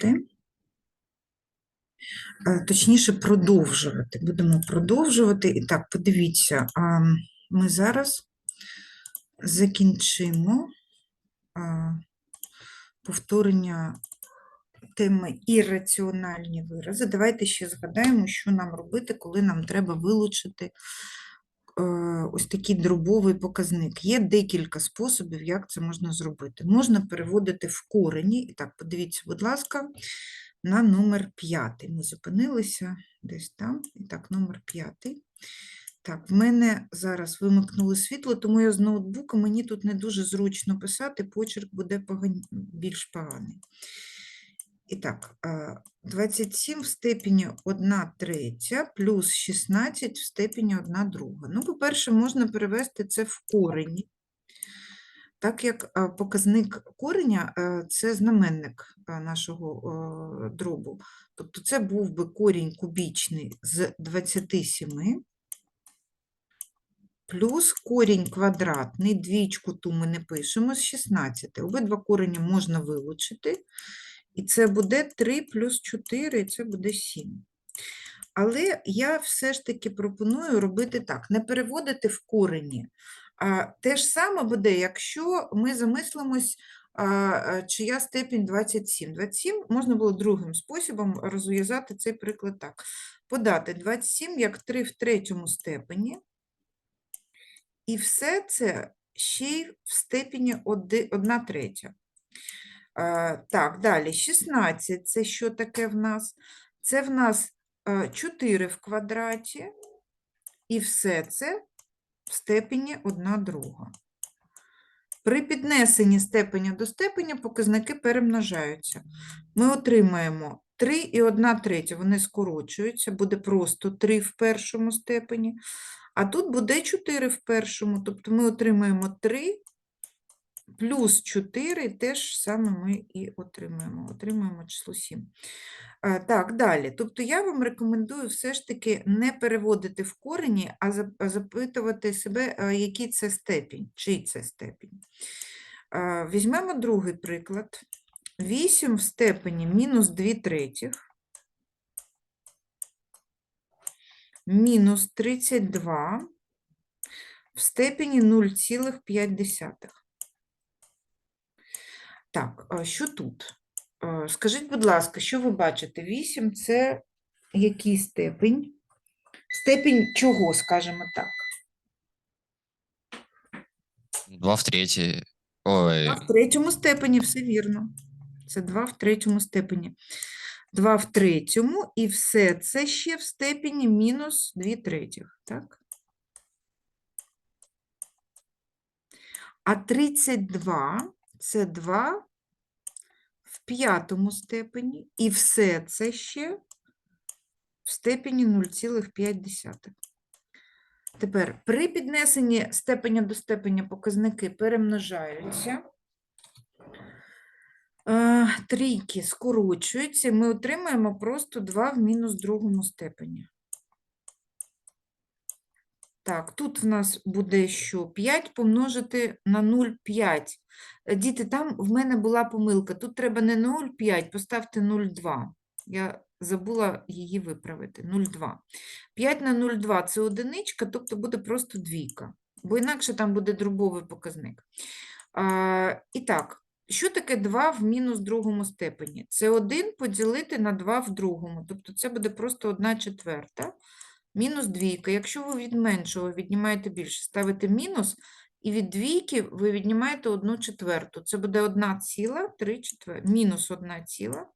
продовжити. Е, Точніше, продовжувати. Будемо продовжувати. І так, подивіться, ми зараз закінчимо повторення теми ірраціональні вирази. Давайте ще згадаємо, що нам робити, коли нам треба вилучити ось такий дробовий показник. Є декілька способів, як це можна зробити. Можна переводити в корені. І так, подивіться, будь ласка, на номер 5. Ми зупинилися десь там. І так, номер 5. Так, в мене зараз вимикнуло світло, тому я з ноутбука, мені тут не дуже зручно писати, почерк буде поган... більш поганий. І так, а, 27 в степені 1 третя плюс 16 в степені 1 друга. Ну, по-перше, можна перевести це в корені. Так як показник кореня це знаменник нашого дробу. Тобто це був би корінь кубічний з 27 плюс корінь квадратний, двічку ту ми не пишемо, з 16. Обидва корені можна вилучити. І це буде 3 плюс 4, і це буде 7. Але я все ж таки пропоную робити так: не переводити в корені. А те ж саме буде, якщо ми замислимось, а, чия степінь 27. 27 можна було другим способом розв'язати цей приклад так. Подати 27 як 3 в третьому степені. І все це ще й в степені 1 третя. А, Так, далі 16 це що таке в нас? Це в нас 4 в квадраті, і все це в степені 1 друга. При піднесенні степеня до степеня показники перемножаються. Ми отримаємо 3 і 1 третя, вони скорочуються, буде просто 3 в першому степені, а тут буде 4 в першому, тобто ми отримаємо 3 плюс 4, те ж саме ми і отримаємо. Отримаємо число 7. Так, далі. Тобто я вам рекомендую все ж таки не переводити в корені, а запитувати себе, який це степінь, чий це степінь. Візьмемо другий приклад. 8 в степені мінус 2 третіх. Мінус 32 в степені 0,5. Так, що тут? Скажіть, будь ласка, що ви бачите? 8 це який степень? Степень чого, скажімо так? 2 в третьей. Ой, 2 в третьому степені, все вірно. Це 2 в третьому степені. 2 в третьому, і все це ще в степені мінус 2 третіх, так? А 32 це 2 в п'ятому степені, і все це ще в степені 0,5. Тепер при піднесенні степеня до степеня показники перемножаються. Е, Трійки скорочуються, ми отримаємо просто 2 в мінус другому степені. Так, тут в нас буде що? 5 помножити на 0,5. Е, Діти, там в мене була помилка. Тут треба не 0,5, поставте 0,2. Я забула її виправити. 0,2. 5 на 0,2 – це одиничка, тобто буде просто двійка, бо інакше там буде дробовий показник. А, і так, що таке 2 в мінус другому степені? Це 1 поділити на 2 в другому, тобто це буде просто 1 четверта. Мінус двійка. Якщо ви від меншого віднімаєте більше, ставите мінус, і від двійки ви віднімаєте 1 четверту. Це буде 1 ціла 3 четвертих. Мінус 1 ціла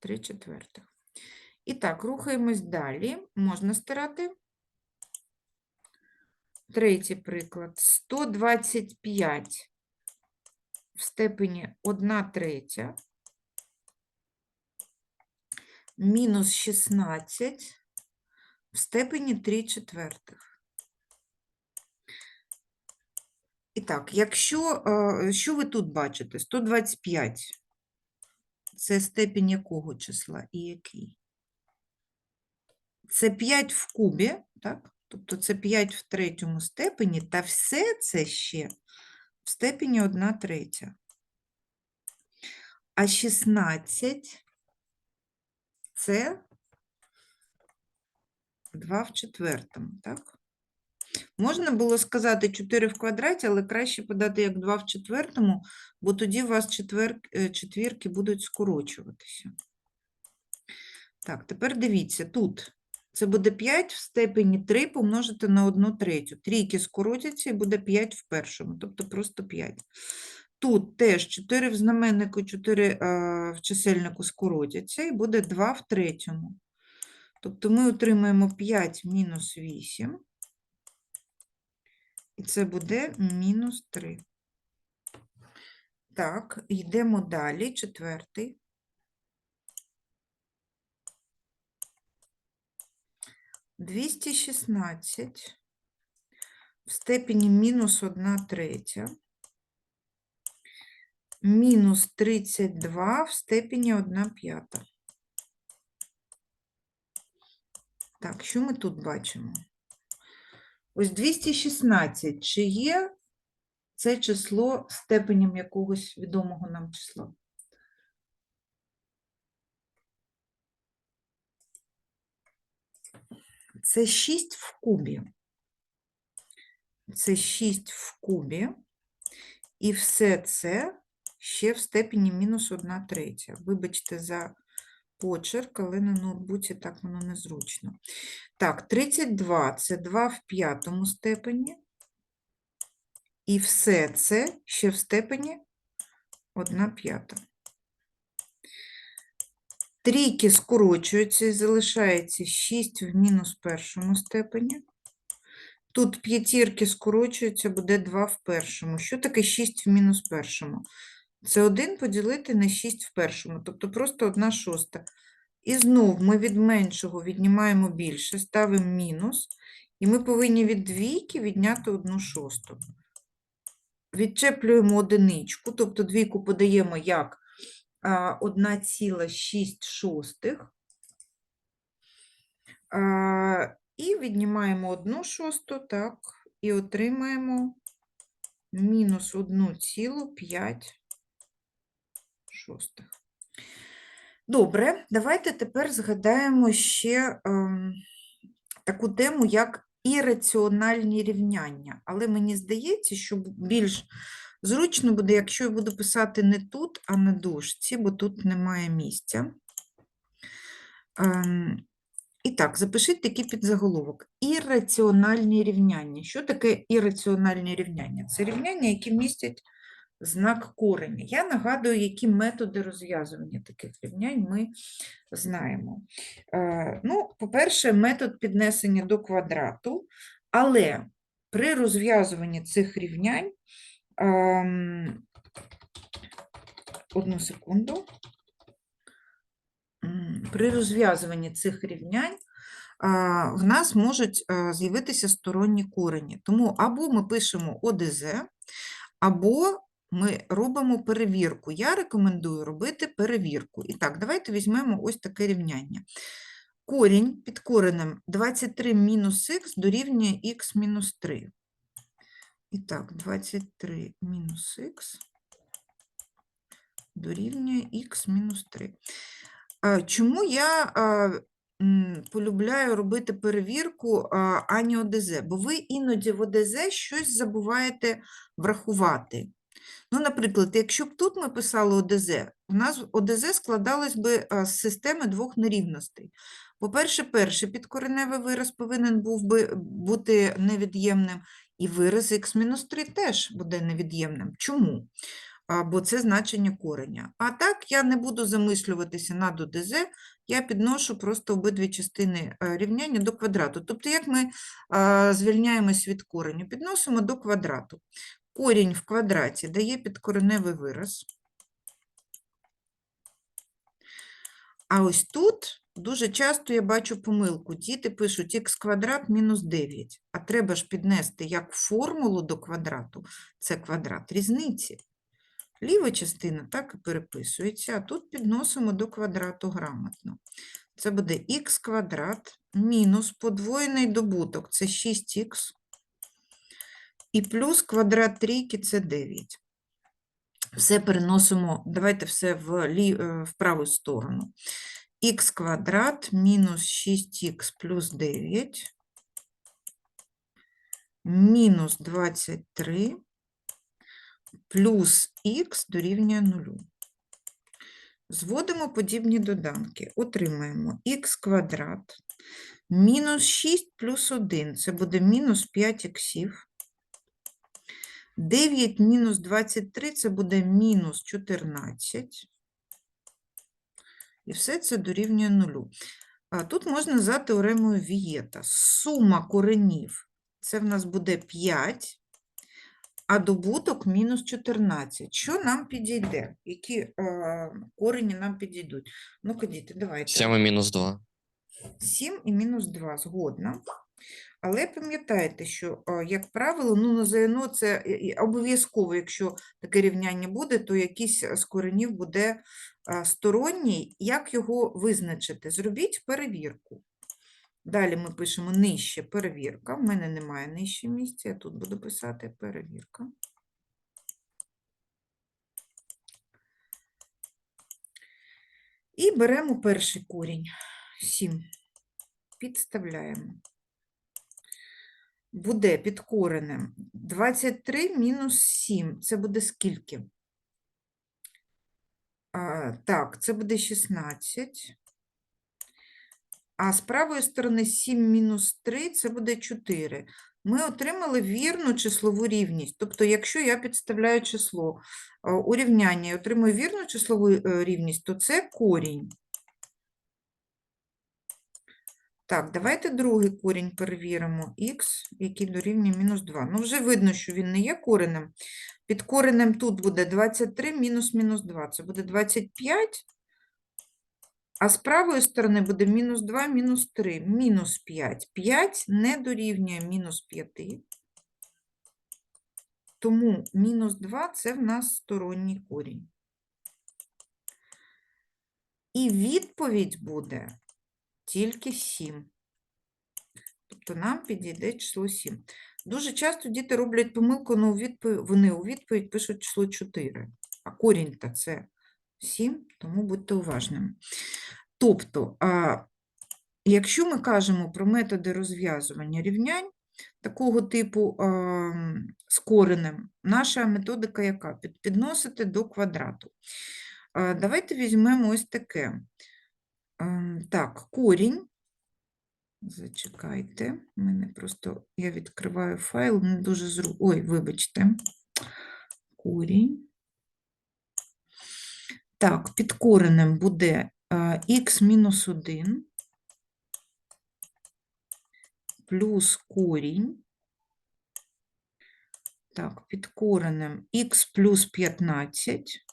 3 четвертих. І так, рухаємось далі. Можна стирати. Третій приклад. 125 в степені 1 третя. Мінус 16 в степені 3 четвертих. І так, якщо, е, що ви тут бачите? 125 – це степень якого числа і який? Це 5 в кубі, так? Тобто це 5 в третьому степені, та все це ще в степені 1 третя. А 16 це 2 в четвертому, так? Можна було сказати 4 в квадраті, але краще подати як 2 в четвертому, бо тоді у вас четвер... е, четвірки будуть скорочуватися. Так, тепер дивіться, тут це буде 5 в степені 3 помножити на 1 третю. Трійки скоротяться і буде 5 в першому, тобто просто 5. Тут теж 4 в знаменнику, 4 е, в чисельнику скоротяться і буде 2 в третьому. Тобто ми отримаємо 5 мінус 8. І це буде мінус 3. Так, йдемо далі. Четвертий. Двісті шістнадцять в степені мінус 1 третя. Мінус 32 в степені 1 п'ята. Так, що ми тут бачимо? Ось 216. Чи є це число степенем якогось відомого нам числа? Це 6 в кубі. Це 6 в кубі. І все це ще в степені мінус 1 третя. Вибачте за почерк, але на ноутбуці так воно незручно. Так, 32 це 2 в п'ятому степені. І все це ще в степені 1 п'ята. Трійки скорочуються і залишається 6 в мінус першому степені. Тут п'ятірки скорочуються, буде 2 в першому. Що таке 6 в мінус першому? Це 1 поділити на 6 в першому, тобто просто 1 шоста. І знов ми від меншого віднімаємо більше, ставимо мінус, і ми повинні від двійки відняти 1 шосту. Відчеплюємо одиничку, тобто двійку подаємо як 1,6 шостих. І віднімаємо 1 шосту, так, і отримаємо мінус 1,5 шостих. Добре, давайте тепер згадаємо ще ем, таку тему, як ірраціональні рівняння. Але мені здається, що більш зручно буде, якщо я буду писати не тут, а на дошці, бо тут немає місця. Ем, і так, запишіть такий підзаголовок. Ірраціональні рівняння. Що таке ірраціональні рівняння? Це рівняння, які містять знак кореня. Я нагадую, які методи розв'язування таких рівнянь ми знаємо. Е, Ну, по-перше, метод піднесення до квадрату, але при розв'язуванні цих рівнянь, ем, одну секунду, при розв'язуванні цих рівнянь в нас можуть з'явитися сторонні корені. Тому або ми пишемо ОДЗ, або ми робимо перевірку. Я рекомендую робити перевірку. І так, давайте візьмемо ось таке рівняння. Корінь під коренем 23 мінус х дорівнює х мінус 3. І так, 23 мінус х дорівнює х мінус 3. Чому я полюбляю робити перевірку, а, а ОДЗ? Бо ви іноді в ОДЗ щось забуваєте врахувати. Ну, наприклад, якщо б тут ми писали ОДЗ, у нас ОДЗ складалось би з системи двох нерівностей. По-перше, перший підкореневий вираз повинен був би бути невід'ємним, і вираз х-3 теж буде невід'ємним. Чому? Бо це значення кореня. А так я не буду замислюватися над ОДЗ, я підношу просто обидві частини е, рівняння до квадрату. Тобто, як ми а, звільняємось від кореню, підносимо до квадрату. Корінь в квадраті дає підкореневий вираз. А ось тут дуже часто я бачу помилку. Діти пишуть х квадрат мінус 9, а треба ж піднести як формулу до квадрату, це квадрат різниці. Ліва частина так і переписується, а тут підносимо до квадрату грамотно. Це буде х квадрат мінус подвоєний добуток, це 6х, і плюс квадрат трійки – це 9. все переносимо, давайте все в, лі, е, в праву сторону. х квадрат мінус 6х плюс 9 мінус 23 плюс х дорівнює 0. Зводимо подібні доданки. Отримаємо х квадрат мінус 6 плюс 1, це буде мінус 5 іксів. 9 мінус 23 це буде мінус 14. І все це дорівнює нулю. А тут можна за теоремою Вієта. Сума коренів це в нас буде 5, а добуток мінус 14. Що нам підійде? Які е, корені нам підійдуть? Ну-ка, діти, давайте. 7 и минус 2. 7 і мінус 2, згодна. Але пам'ятайте, що, е, як правило, ну, на ЗНО це е, обов'язково, якщо таке рівняння буде, то якийсь е, з коренів буде сторонній. Як його визначити? Зробіть перевірку. Далі ми пишемо нижче перевірка. В мене немає нижче місця, я тут буду писати перевірка. І беремо перший корінь 7. Підставляємо. Буде під коренем 23 мінус 7. Це буде скільки? А, так, це буде 16. А з правої сторони 7 мінус 3 це буде 4. Ми отримали вірну числову рівність. Тобто, якщо я підставляю число а, у рівняння і отримую вірну числову е, рівність, то це корінь. Так, давайте другий корінь перевіримо. х, який дорівнює мінус 2. Ну, вже видно, що він не є коренем. Під коренем тут буде 23 мінус мінус 2. Це буде 25. А з правої сторони буде мінус 2, мінус 3, мінус 5. 5 не дорівнює мінус 5. Тому мінус 2 – це в нас сторонній корінь. І відповідь буде тільки 7. Тобто нам підійде число 7. Дуже часто діти роблять помилку, але у відповідь, вони у відповідь пишуть число 4. А корінь-то це 7, тому будьте уважними. Тобто, якщо ми кажемо про методи розв'язування рівнянь такого типу а, з коренем, наша методика яка? Підносити до квадрату. А, Давайте візьмемо ось таке. Ем, Так, корінь. Зачекайте, мене просто я відкриваю файл, не дуже зру. Ой, вибачте. Корінь. Так, під коренем буде х мінус 1 плюс корінь. Так, під коренем х плюс 15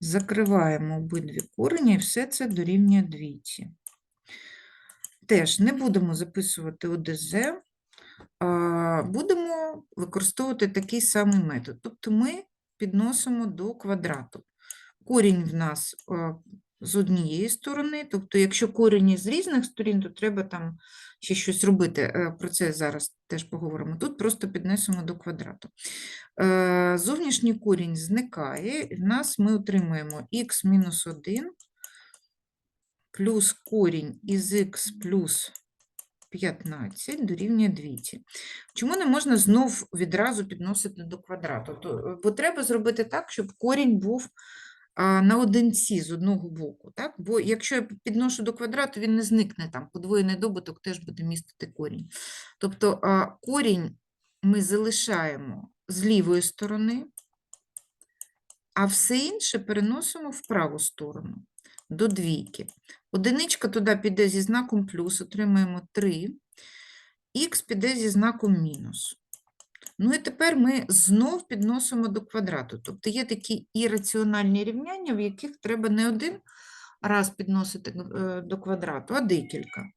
Закриваємо обидві корені, і все це дорівнює двійці. Теж не будемо записувати ОДЗ, будемо використовувати такий самий метод. Тобто ми підносимо до квадрату. Корінь в нас з однієї сторони, тобто якщо корені з різних сторін, то треба там ще щось робити. Е, Про це зараз теж поговоримо. Тут просто піднесемо до квадрату. Е, Зовнішній корінь зникає, в нас ми отримуємо х мінус 1 плюс корінь із х плюс 15 дорівнює 2. Чому не можна знов відразу підносити до квадрату? Е, бо треба зробити так, щоб корінь був а, на одинці з одного боку. Так? Бо якщо я підношу до квадрату, він не зникне там. Подвоєний добуток теж буде містити корінь. Тобто корінь ми залишаємо з лівої сторони, а все інше переносимо в праву сторону до двійки. Одиничка туди піде зі знаком плюс, отримаємо 3. Х піде зі знаком мінус. Ну і тепер ми знов підносимо до квадрату. Тобто є такі ірраціональні рівняння, в яких треба не один раз підносити е, до квадрату, а декілька. Е,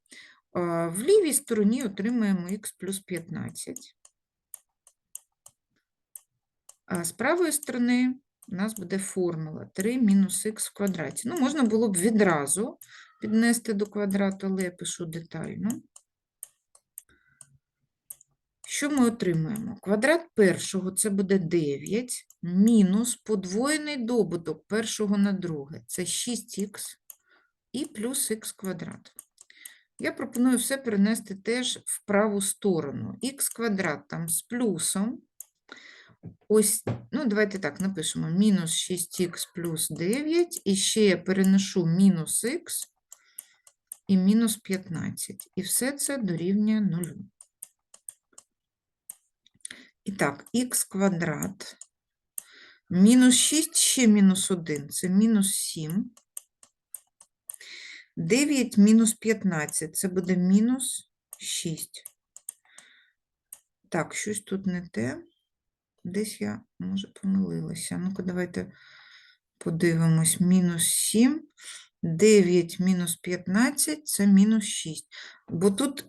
В лівій стороні отримаємо х плюс 15. А з правої сторони у нас буде формула 3 мінус х в квадраті. Ну, можна було б відразу піднести до квадрату, але я пишу детально. Що ми отримаємо? Квадрат першого це буде 9, мінус подвоєний добуток першого на друге. Це 6х і плюс х квадрат. Я пропоную все перенести теж в праву сторону. х квадрат там з плюсом. Ось, ну, давайте так напишемо: мінус 6х плюс 9, і ще я переношу мінус х і мінус 15. І все це дорівнює 0. І так, х квадрат мінус 6 ще мінус 1 це мінус 7. 9 мінус 15 це буде мінус 6. Так, щось тут не те. Десь я, може, помилилася. Ну-ка, давайте подивимось. Мінус 7. 9 мінус 15 це мінус 6. Бо тут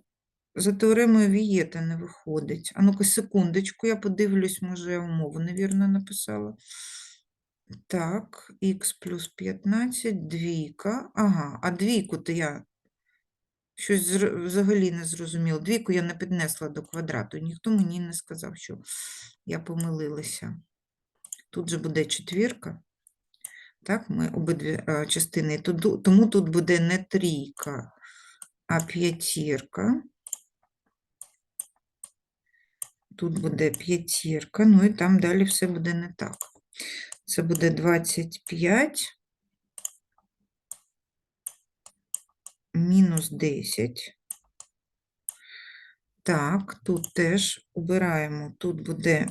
за теоремою Вієта не виходить. А ну-ка, секундочку, я подивлюсь, може, я умову невірно написала. Так, х плюс 15, двійка. Ага, а двійку-то я щось взагалі не зрозуміла. Двійку я не піднесла до квадрату. Ніхто мені не сказав, що я помилилася. Тут же буде четвірка. Так, ми обидві е, частини. Тому тут буде не трійка, а п'ятірка. Тут буде п'ятірка, ну і там далі все буде не так. Це буде 25 мінус 10. Так, тут теж убираємо. Тут буде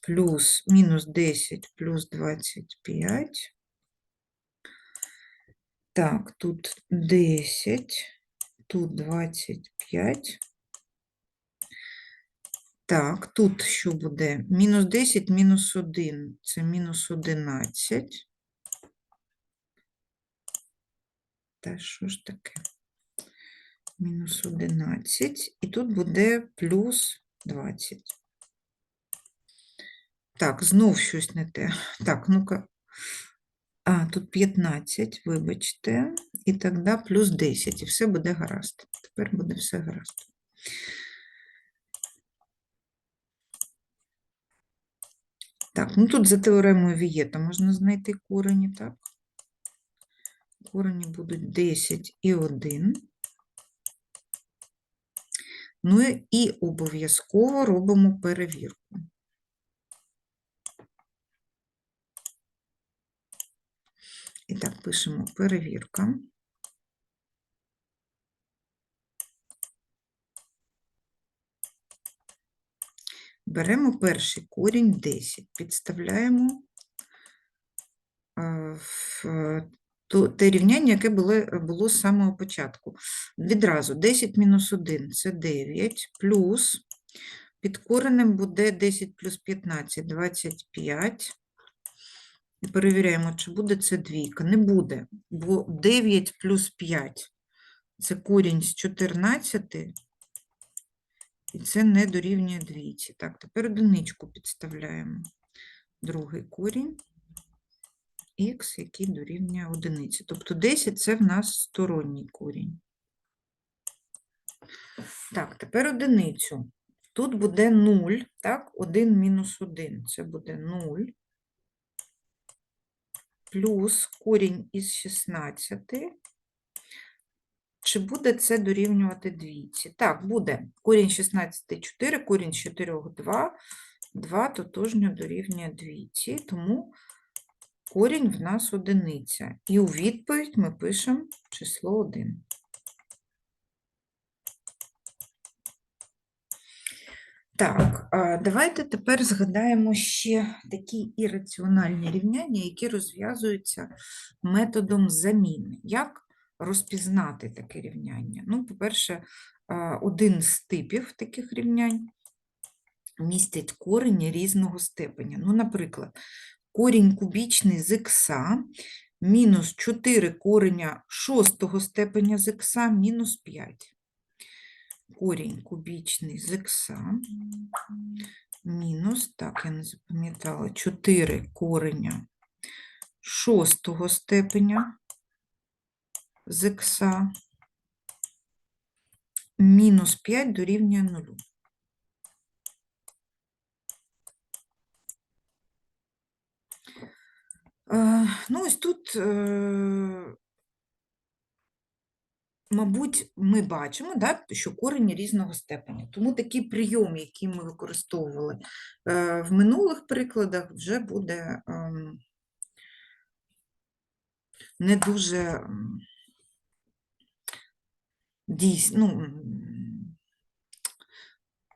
плюс мінус 10 плюс 25. Так, тут 10, тут 25. Так, тут що буде? Мінус 10, мінус 1. Це мінус 11. Та що ж таке? Мінус 11. І тут буде плюс 20. Так, знов щось не те. Так, ну-ка. А, тут 15, вибачте. І тоді плюс 10. І все буде гаразд. Тепер буде все гаразд. Так, ну тут за теоремою Вієта можна знайти корені, так? Корені будуть 10 і 1. Ну і- обов'язково робимо перевірку. І так, пишемо перевірка. Беремо перший корінь 10, підставляємо в е, те рівняння, яке було, було з самого початку. Відразу 10 мінус 1 – це 9, плюс під коренем буде 10 плюс 15 – 25. І перевіряємо, чи буде це двійка. Не буде, бо 9 плюс 5 – це корінь з 14, і це не дорівнює двійці. Так, тепер одиничку підставляємо. Другий корінь х, який дорівнює одиниці. Тобто 10 – це в нас сторонній корінь. Так, тепер одиницю. Тут буде 0, так, 1 мінус 1 – це буде 0 плюс корінь із 16. Чи буде це дорівнювати двійці? Так, буде. Корінь 16 – 4, корінь 4 – 2. 2 тотожньо дорівнює двійці, тому корінь в нас одиниця. І у відповідь ми пишемо число 1. Так, давайте тепер згадаємо ще такі ірраціональні рівняння, які розв'язуються методом заміни. Як розпізнати таке рівняння? Ну, по-перше, один з типів таких рівнянь містять корені різного степеня. Ну, наприклад, корінь кубічний з х мінус 4 кореня шостого степеня з х мінус 5. Корінь кубічний з х мінус, так, я не запам'ятала, 4 кореня шостого степеня з х мінус 5 дорівнює 0. Е, ну, ось тут, е, мабуть, ми бачимо, да, що корені різного степеня. Тому такий прийом, який ми використовували е, в минулих прикладах, вже буде ем, не дуже ем, дійсно. Ну,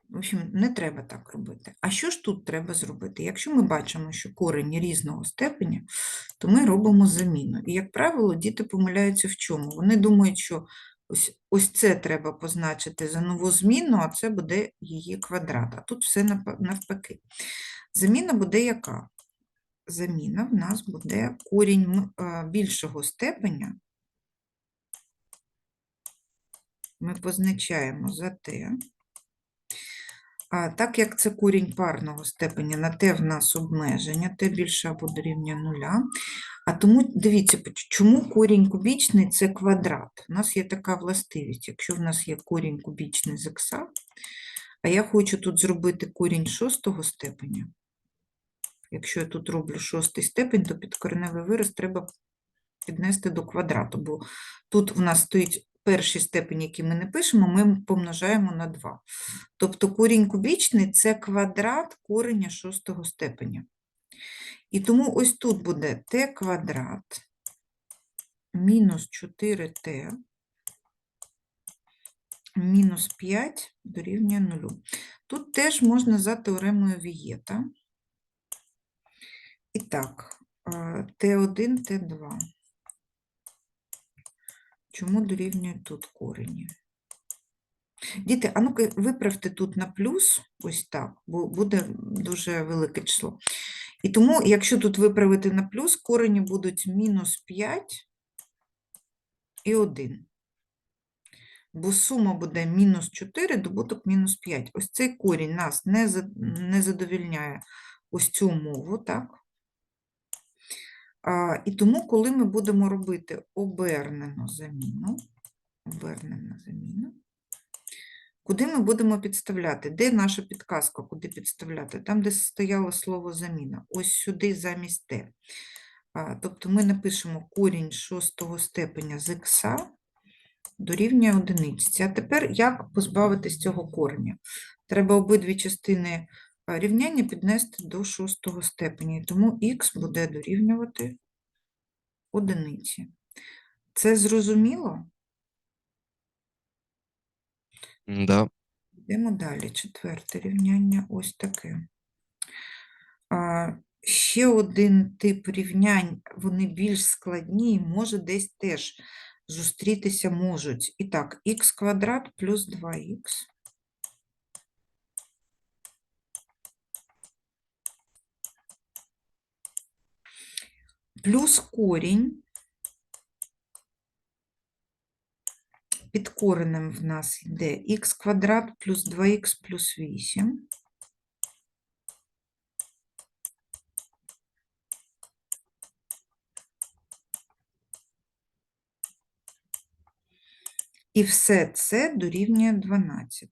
в общем, не треба так робити. А що ж тут треба зробити? Якщо ми бачимо, що корені різного степеня, то ми робимо заміну. І, як правило, діти помиляються в чому? Вони думають, що ось, ось це треба позначити за нову зміну, а це буде її квадрат. А тут все навпаки. Заміна буде яка? Заміна в нас буде корінь е, більшого степеня. Ми позначаємо за те. А так як це корінь парного степеня, на те в нас обмеження, те більше або дорівнює нуля. А тому дивіться, чому корінь кубічний це квадрат. У нас є така властивість, якщо в нас є корінь кубічний з х, а я хочу тут зробити корінь шостого степеня. Якщо я тут роблю шостий степень, то підкореневий вираз треба піднести до квадрату, бо тут в нас стоїть перший степень, який ми не пишемо, ми помножаємо на 2. Тобто корінь кубічний – це квадрат кореня шостого степеня. І тому ось тут буде t квадрат мінус 4t мінус 5 дорівнює 0. Тут теж можна за теоремою Вієта. І так, е, t1, t2. Чому дорівнює тут корені? Діти, а ну-ка виправте тут на плюс, ось так, бо буде дуже велике число. І тому, якщо тут виправити на плюс, корені будуть мінус 5 і 1. Бо сума буде мінус 4, добуток мінус 5. Ось цей корінь нас не, задовільняє ось цю умову, так? І тому, коли ми будемо робити обернену заміну, обернену заміну, куди ми будемо підставляти? Де наша підказка, куди підставляти? Там, де стояло слово заміна. Ось сюди замість Т. Тобто ми напишемо корінь шостого степеня з х дорівнює одиниці. А тепер як позбавитись цього кореня? Треба обидві частини рівняння піднести до шостого степеня, і тому х буде дорівнювати одиниці. Це зрозуміло? Да. Йдемо далі. Четверте рівняння ось таке. А, ще один тип рівнянь, вони більш складні, і може десь теж зустрітися можуть. І так, х квадрат плюс 2х. Плюс корінь. Під коренем в нас йде х квадрат плюс 2х плюс 8. І все це дорівнює 12.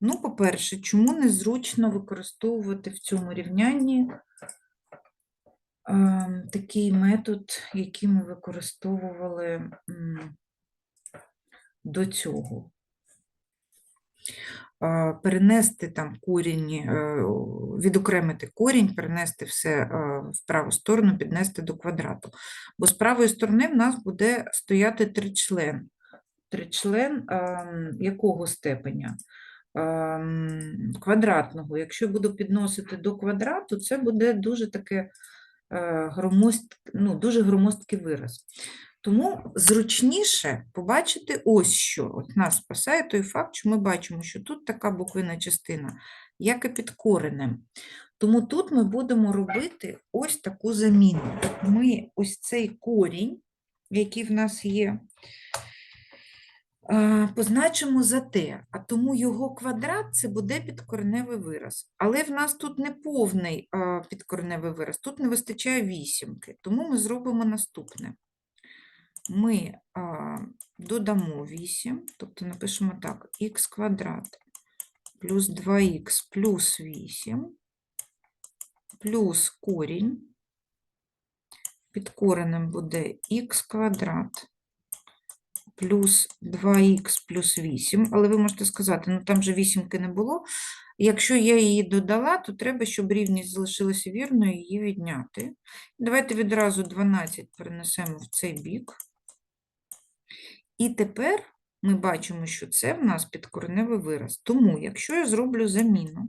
Ну, по-перше, чому незручно використовувати в цьому рівнянні такий метод, який ми використовували до цього? Перенести там корінь, е, відокремити корінь, перенести все е, в праву сторону, піднести до квадрату. Бо з правої сторони в нас буде стояти тричлен. Тричлен ем, якого степеня? Ем, Квадратного. Якщо буду підносити до квадрату, це буде дуже таке е, ну, дуже громоздкий вираз. Тому зручніше побачити ось що. От нас спасає той факт, що ми бачимо, що тут така буквина частина, як і під коренем. Тому тут ми будемо робити ось таку заміну. Ми ось цей корінь, який в нас є, позначимо за t, а тому його квадрат це буде підкореневий вираз. Але в нас тут не повний а, підкореневий вираз, тут не вистачає вісімки, тому ми зробимо наступне. Ми додамо 8, тобто напишемо так, х квадрат плюс 2х плюс 8 плюс корінь під коренем буде х квадрат плюс 2х плюс 8, але ви можете сказати, ну там же вісімки не було. Якщо я її додала, то треба, щоб рівність залишилася вірною, її відняти. Давайте відразу 12 перенесемо в цей бік. І тепер ми бачимо, що це в нас підкореневий вираз. Тому, якщо я зроблю заміну,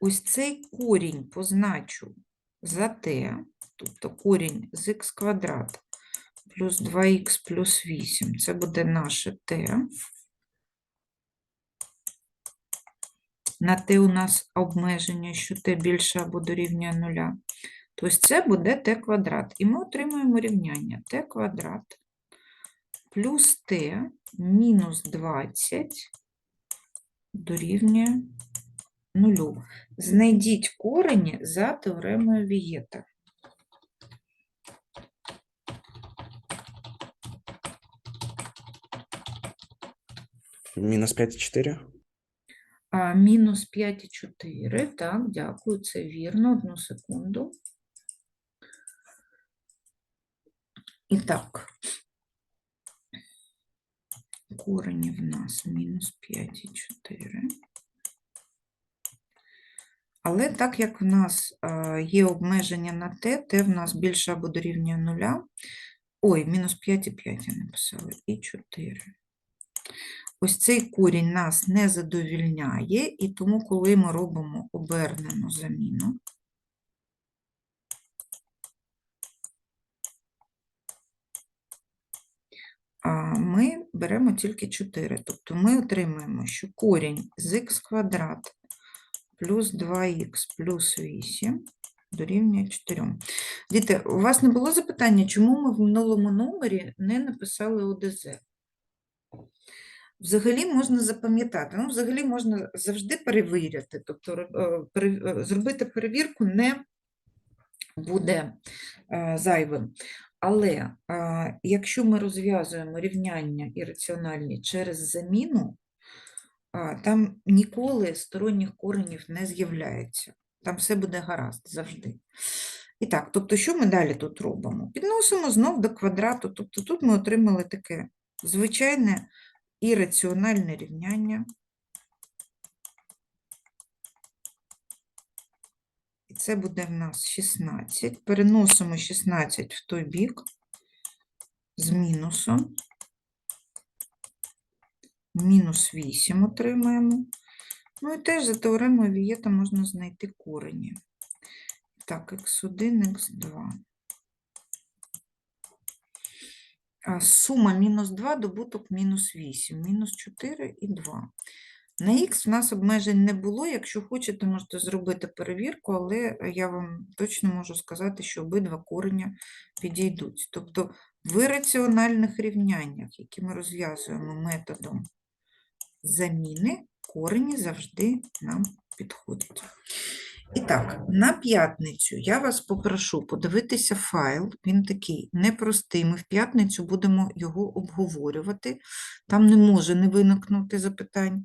ось цей корінь позначу за t, тобто корінь з х квадрат плюс 2х плюс 8, це буде наше t. На t у нас обмеження, що t більше або дорівнює нуля. Тобто це буде t квадрат. І ми отримуємо рівняння t квадрат плюс t мінус 20 дорівнює нулю. Знайдіть корені за теоремою Вієта. Мінус 5,4. А, мінус 5,4. Так, дякую, це вірно. Одну секунду. І так. Корені в нас мінус 5,4. Але так як в нас є обмеження на t, t в нас більше або дорівнює нуля. Ой, мінус 5,5 я написала, і 4. Ось цей корінь нас не задовільняє, і тому, коли ми робимо обернену заміну, ми беремо тільки 4. Тобто ми отримуємо, що корінь з х квадрат плюс 2х плюс 8 дорівнює 4. Діти, у вас не було запитання, чому ми в минулому номері не написали ОДЗ? Взагалі можна запам'ятати, ну, взагалі можна завжди перевіряти, тобто е, е, зробити перевірку не буде е, зайвим. Але якщо ми розв'язуємо рівняння ірраціональні через заміну, там ніколи сторонніх коренів не з'являється. Там все буде гаразд завжди. І так, тобто, що ми далі тут робимо? Підносимо знов до квадрату. Тобто тут ми отримали таке звичайне ірраціональне рівняння. І це буде в нас 16. Переносимо 16 в той бік з мінусом. Мінус 8 отримаємо. Ну і теж за теоремою Вієта можна знайти корені. Так, х1, х2. А сума мінус 2, добуток мінус 8, мінус 4 і 2. На х в нас обмежень не було. Якщо хочете, можете зробити перевірку, але я вам точно можу сказати, що обидва кореня підійдуть. Тобто в раціональних рівняннях, які ми розв'язуємо методом заміни, корені завжди нам підходять. І так, на п'ятницю я вас попрошу подивитися файл. Він такий непростий. Ми в п'ятницю будемо його обговорювати. Там не може не виникнути запитань.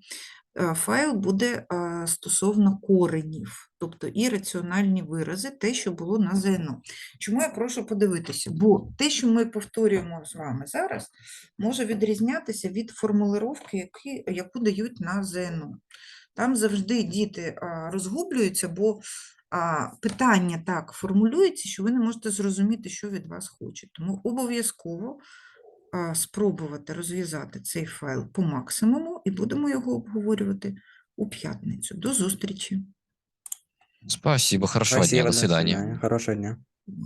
Е, Файл буде е, стосовно коренів, тобто і раціональні вирази, те, що було на ЗНО. Чому я прошу подивитися? Бо те, що ми повторюємо з вами зараз, може відрізнятися від формулировки, яку дають на ЗНО. Там завжди діти розгублюються, бо питання так формулюється, що ви не можете зрозуміти, що від вас хочуть. Тому обов'язково спробувати розв'язати цей файл по максимуму і будемо його обговорювати у п'ятницю. До зустрічі! Спасибо, хорошего дня, до свидания. Хорошого дня.